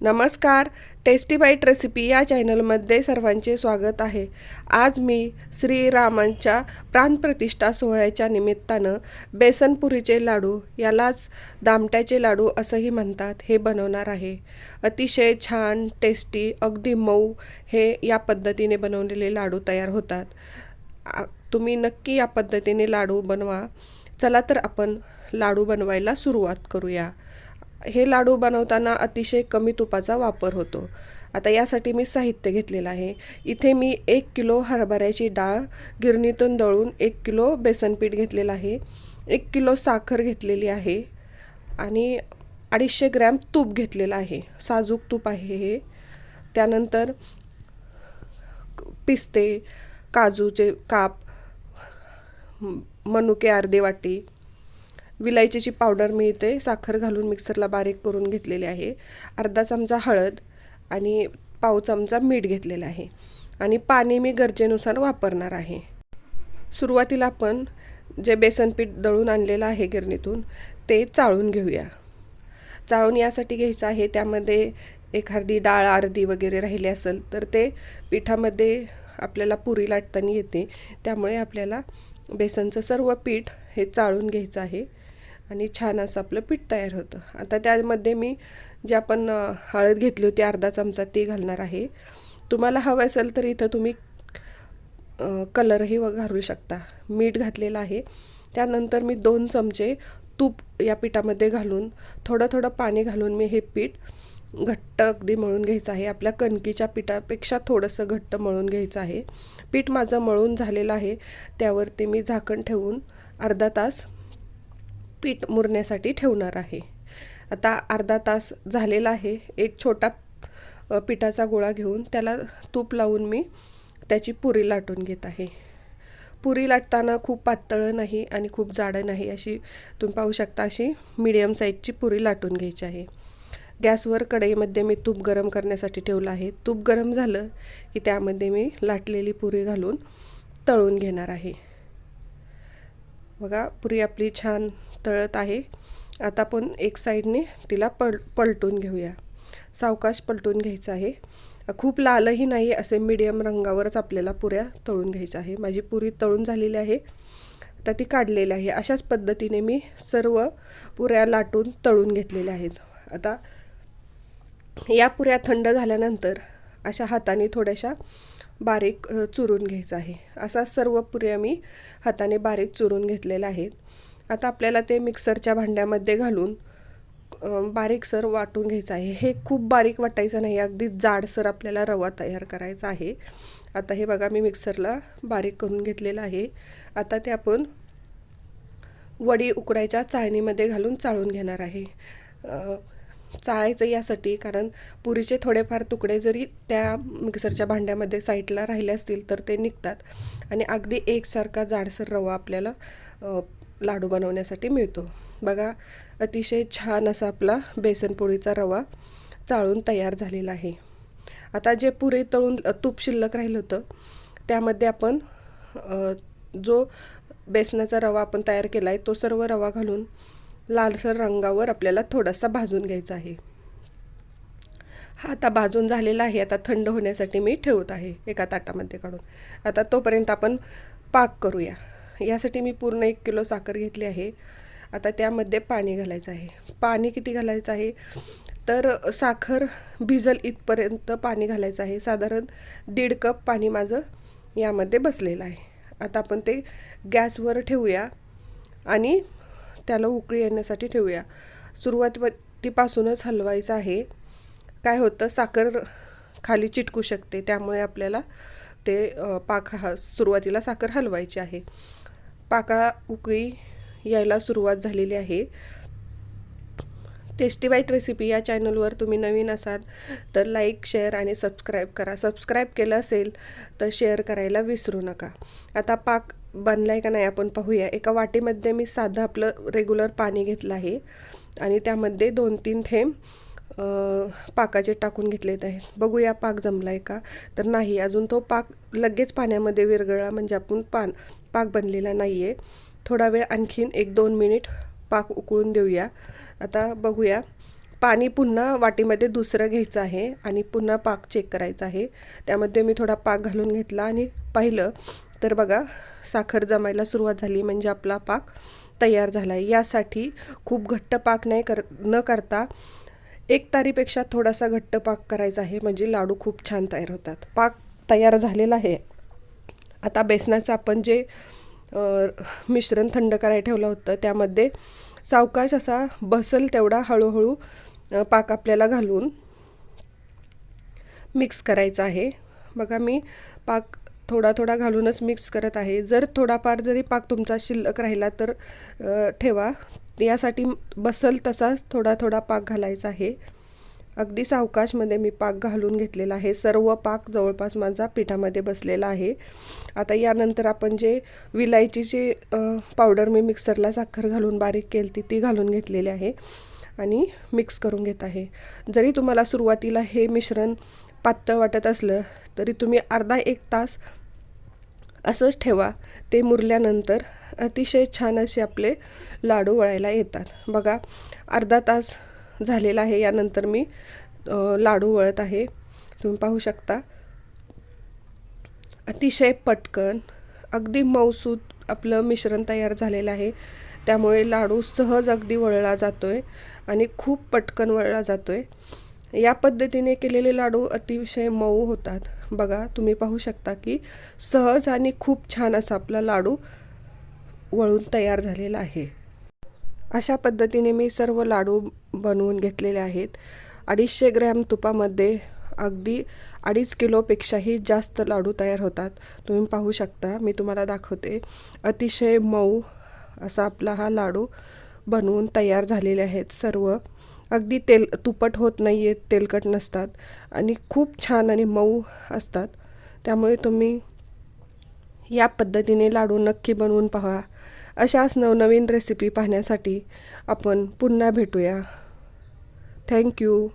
नमस्कार tasty bite recipe या चॅनलमध्ये सर्वांचे स्वागत आहे. आज मी श्रीरामांच्या प्राणप्रतिष्ठा सोहळ्याच्या निमित्तानं बेसनपुरीचे लाडू यालाच दामट्याचे लाडू असंही म्हणतात हे बनवणार आहे. अतिशय छान टेस्टी अगदी मऊ हे या पद्धतीने बनवलेले लाडू तयार होतात. तुम्ही नक्की या पद्धतीने लाडू बनवा. चला तर आपण लाडू बनवायला सुरुवात करूया. हे लाडू बनवताना अतिशय कमी तुपाचा वापर होतो. आता यासाठी मी साहित्य घेतलेलं आहे. इथे मी एक किलो हरभऱ्याची डाळ गिरणीतून दळून एक किलो बेसनपीठ घेतलेलं आहे. एक किलो साखर घेतलेली आहे आणि अडीचशे ग्रॅम तूप घेतलेलं आहे. साजूक तूप आहे हे. त्यानंतर पिस्ते काजूचे काप मनुके अर्धे वाटी विलायचीची पावडर मी इथे साखर घालून मिक्सरला बारीक करून घेतलेली आहे. अर्धा चमचा हळद आणि पाव चमचा मीठ घेतलेलं आहे. आणि पाणी मी गरजेनुसार वापरणार आहे. सुरुवातीला आपण जे बेसन पीठ दळून आणलेलं आहे गिरणीतून ते चाळून घेऊया. चाळून यासाठी घ्यायचं आहे त्यामध्ये एखादी डाळ अर्धी वगैरे राहिली असेल तर ते पिठामध्ये आपल्याला पुरी लाटताना येते. त्यामुळे आपल्याला बेसनचं सर्व पीठ हे चाळून घ्यायचं आहे. आणि छान असं आपलं पीठ तयार होतं. आता त्यामध्ये मी जे आपण हळद घेतली होती अर्धा चमचा ती घालणार आहे. तुम्हाला हवं असेल तर इथं तुम्ही कलरही व घालू शकता. मीठ घातलेलं आहे. त्यानंतर मी दोन चमचे तूप या पिठामध्ये घालून थोडं थोडं पाणी घालून मी हे पीठ घट्ट अगदी मळून घ्यायचं आहे. आपल्या कणकीच्या पिठापेक्षा थोडंसं घट्ट मळून घ्यायचं आहे. पीठ माझं मळून झालेलं आहे. त्यावरती मी झाकण ठेवून अर्धा तास पीठ मुरण्यासाठी ठेवणार आहे. आता अर्धा तास झालेला आहे. एक छोटा पिठाचा गोळा घेऊन त्याला तूप लावून मी त्याची पुरी लाटून घेत आहे. पुरी लाटताना खूप पातळ नाही आणि खूप जाडं नाही अशी तुम्ही पाहू शकता अशी मिडियम साईजची पुरी लाटून घ्यायची आहे. गॅसवर कढईमध्ये मी तूप गरम करण्यासाठी ठेवलं आहे. तूप गरम झालं की त्यामध्ये मी लाटलेली पुरी घालून तळून घेणार आहे. बघा पुरी आपली छान तळत आहे. आता आपण एक साईडने तिला पल पलटून घेऊया. सावकाश पलटून घ्यायचं आहे. खूप लालही नाही असे मीडियम रंगावरच आपल्याला पुऱ्या तळून घ्यायच्या आहे. माझी पुरी तळून झालेली आहे. तर ती काढलेली आहे. अशाच पद्धतीने मी सर्व पुऱ्या लाटून तळून घेतलेल्या आहेत. आता या पुऱ्या थंड झाल्यानंतर अशा हाताने थोड्याशा बारीक चुरून घ्यायचं आहे. असा सर्व पुऱ्या मी हाताने बारीक चुरून घेतलेल्या आहेत. आता आपल्याला ते मिक्सरच्या भांड्यामध्ये घालून बारीकसर वाटून घ्यायचं आहे. हे खूप बारीक वाटायचं नाही अगदी जाडसर आपल्याला रवा तयार करायचा आहे. आता हे बघा मी मिक्सरला बारीक करून घेतलेलं आहे. आता ते आपण वडी उकडायच्या चाळणीमध्ये घालून चाळून घेणार आहे. चाळायचं यासाठी कारण पुरीचे थोडेफार तुकडे जरी त्या मिक्सरच्या भांड्यामध्ये साईडला राहिले असतील तर ते निघतात. आणि अगदी एकसारखा जाडसर रवा आपल्याला लाडू बनवण्यासाठी मिळतो. बघा अतिशय छान असा आपला बेसनपोळीचा रवा चाळून तयार झालेला आहे. आता जे पुरे तळून तूप शिल्लक राहिलं होतं त्यामध्ये आपण जो बेसनाचा रवा आपण तयार केला आहे तो सर्व रवा घालून लालसर रंगावर आपल्याला थोडासा भाजून घ्यायचा आहे. हा आता भाजून झालेला आहे. आता थंड होण्यासाठी मी ठेवत आहे एका ताटामध्ये काढून. आता तोपर्यंत आपण पाक करूया. यासाठी मी पूर्ण एक किलो साखर घेतली आहे. आता त्यामध्ये पाणी घालायचं आहे. पाणी किती घालायचं आहे? तर साखर भिजल इथपर्यंत पाणी घालायचं आहे. साधारण दीड कप पाणी माझं यामध्ये बसलेलं आहे. आता आपण ते गॅसवर ठेवूया आणि त्याला उकळी येण्यासाठी ठेवूया. सुरुवातीपासूनच हलवायचं आहे. काय होतं? साखर खाली चिटकू शकते. त्यामुळे आपल्याला ते पाक हा सुरुवातीला साखर हलवायची आहे. पाकळा उकळी यायला सुरुवात झालेली आहे. टेस्टी बाईट रेसिपी या चॅनलवर तुम्ही नवीन असाल तर लाईक शेअर आणि सबस्क्राईब करा. सबस्क्राईब केलं असेल तर शेअर करायला विसरू नका. आता पाक बनला आहे का नाही आपण पाहूया. एका वाटीमध्ये मी साधं आपलं रेग्युलर पाणी घेतलं आहे आणि त्यामध्ये दोन तीन थेंब पाकाचे टाकून घेतलेत आहे बघूया पाक जमला आहे का? तर नाही अजून तो पाक लगेच पाण्यामध्ये विरघळला म्हणजे आपण पान पाक बनलेला नाही आहे थोडा वेळ आणखीन एक दोन मिनिट पाक उकळून देऊया. आता बघूया. पाणी पुन्हा वाटीमध्ये दुसरं घ्यायचं आहे आणि पुन्हा पाक चेक करायचा आहे. त्यामध्ये मी थोडा पाक घालून घेतला आणि पाहिलं तर बघा साखर जमायला सुरुवात झाली म्हणजे आपला पाक तयार झाला आहे यासाठी खूप घट्ट पाक नाही कर न करता एक तारीपेक्षा थोडासा घट्ट पाक करायचा आहे. म्हणजे लाडू खूप छान तयार होतात. पाक तयार झालेला आहे. आता बेसनाचं आपण जे मिश्रण थंड करायला ठेवलं होतं त्यामध्ये सावकाश असा बसल तेवढा हळूहळू पाक आपल्याला घालून मिक्स करायचा आहे. बघा मी पाक थोडा थोडा घालूनच मिक्स करत आहे. जर थोडाफार जरी पाक तुमचा शिल्लक राहिला तर ठेवा. यासाठी बसल तसाच थोडा थोडा पाक घालायचा आहे. अगदी सावकाशमध्ये मी पाक घालून घेतलेला आहे. सर्व पाक जवळपास माझा पिठामध्ये बसलेला आहे. आता यानंतर आपण जे विलायचीची जी पावडर मी मिक्सरला साखर घालून बारीक केली ती ती घालून घेतलेली आहे आणि मिक्स करून घेत आहे. जरी तुम्हाला सुरुवातीला हे मिश्रण पातळ वाटत असलं तरी तुम्ही अर्धा एक तास असंच ठेवा. ते मुरल्यानंतर अतिशय छान असे आपले लाडू वळायला येतात. बघा अर्धा तास झालेला आहे. यानंतर मी लाडू वळत आहे. तुम्ही पाहू शकता. अतिशय पटकन अगदी मऊसूत आपलं मिश्रण तयार झालेलं आहे. त्यामुळे लाडू सहज अगदी वळला जातो आहे आणि खूप पटकन वळला जातो आहे या पद्धतीने केलेले लाडू अतिशय मऊ होतात. बघा तुम्ही पाहू शकता की सहज आणि खूप छान असा आपला लाडू वळून तयार झालेला आहे. अशा पद्धतीने मी सर्व लाडू बनवून घेतलेले आहेत. अडीचशे ग्रॅम तुपामध्ये अगदी अडीच किलोपेक्षाही जास्त लाडू तयार होतात. तुम्ही पाहू शकता मी तुम्हाला दाखवते. अतिशय मऊ असा आपला हा लाडू बनवून तयार झालेले आहेत सर्व. अगदी तेल तुपट होत नाही आहेत तेलकट नसतात आणि खूप छान आणि मऊ असतात. त्यामुळे तुम्ही या पद्धतीने लाडू नक्की बनवून पहा. अशाच नवनवीन रेसिपी पाहण्यासाठी आपण पुन्हा भेटूया. थँक्यू